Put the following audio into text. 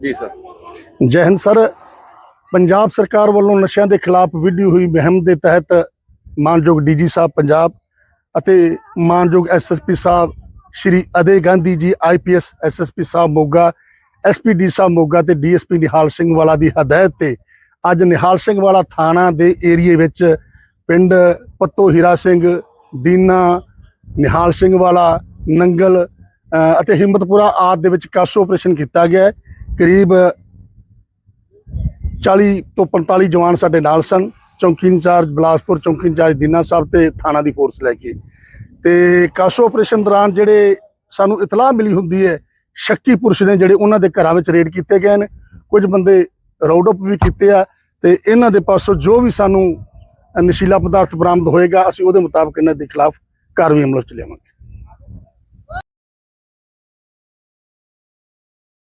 ਜੀ ਸਰ। ਜੈ ਹਿੰਦ ਸਰ। ਪੰਜਾਬ ਸਰਕਾਰ ਵੱਲੋਂ ਨਸ਼ਿਆਂ ਦੇ ਖਿਲਾਫ ਵਿੱਢੀ ਹੋਈ ਮੁਹਿੰਮ ਦੇ ਤਹਿਤ ਮਾਨਯੋਗ ਡੀਜੀ ਸਾਹਿਬ ਪੰਜਾਬ ਅਤੇ ਮਾਨਯੋਗ ਐਸਐਸਪੀ ਸਾਹਿਬ ਸ਼੍ਰੀ ਅਦੇ ਗਾਂਧੀ ਜੀ ਆਈਪੀਐਸ ਐਸਐਸਪੀ ਸਾਹਿਬ ਮੋਗਾ ਐਸਪੀਡੀ ਸਾਹਿਬ ਮੋਗਾ ਤੇ ਡੀਐਸਪੀ ਨਿਹਾਲ ਸਿੰਘ ਵਾਲਾ ਦੀ ਹਦਾਇਤ ਤੇ ਅੱਜ ਨਿਹਾਲ ਸਿੰਘ ਵਾਲਾ ਥਾਣਾ ਦੇ ਏਰੀਏ ਵਿੱਚ ਪਿੰਡ ਪੱਤੋ ਹੀਰਾ ਸਿੰਘ ਦੀਨਾ ਨਿਹਾਲ ਸਿੰਘ ਵਾਲਾ, ਨੰਗਲ ਅਤੇ ਹਿੰਮਤਪੁਰਾ ਆਦ ਦੇ ਵਿੱਚ ਕਾਸੋ ਆਪਰੇਸ਼ਨ ਕੀਤਾ ਗਿਆ ਕਰੀਬ 40 ਤੋਂ 45 ਜਵਾਨ ਸਾਡੇ ਨਾਲ ਸਨ। ਚੌਂਕੀ ਇੰਚਾਰਜ ਬਲਾਸਪੁਰ, ਚੌਂਕੀ ਇੰਚਾਰਜ ਦੀਨਾ ਸਾਹਿਬ ਤੇ ਥਾਣਾ ਦੀ ਫੋਰਸ ਲੈ ਕੇ। ਤੇ ਕਾਸੋ ਆਪਰੇਸ਼ਨ ਦੌਰਾਨ ਜਿਹੜੇ ਸਾਨੂੰ ਇਤਲਾਹ ਮਿਲੀ ਹੁੰਦੀ ਹੈ, ਸ਼ੱਕੀ ਪੁਰਸ਼ ਨੇ ਜਿਹੜੇ ਉਹਨਾਂ ਦੇ ਘਰਾਂ ਵਿੱਚ ਰੇਡ ਕੀਤੇ ਗਏ ਨੇ। ਕੁਝ ਬੰਦੇ ਰਾਉਂਡ ਅਪ ਵੀ ਕੀਤੇ ਆ ਤੇ ਇਹਨਾਂ ਦੇ ਪਾਸੋਂ ਜੋ ਵੀ ਸਾਨੂੰ ਨਸ਼ੀਲਾ ਪਦਾਰਥ ਬਰਾਮਦ ਹੋਏਗਾ, ਅਸੀਂ ਉਹਦੇ ਮੁਤਾਬਕ ਇਹਨਾਂ ਦੇ ਖਿਲਾਫ ਕਾਰਵਾਈ ਅਮਲ ਵਿੱਚ ਲਿਆਵਾਂਗੇ।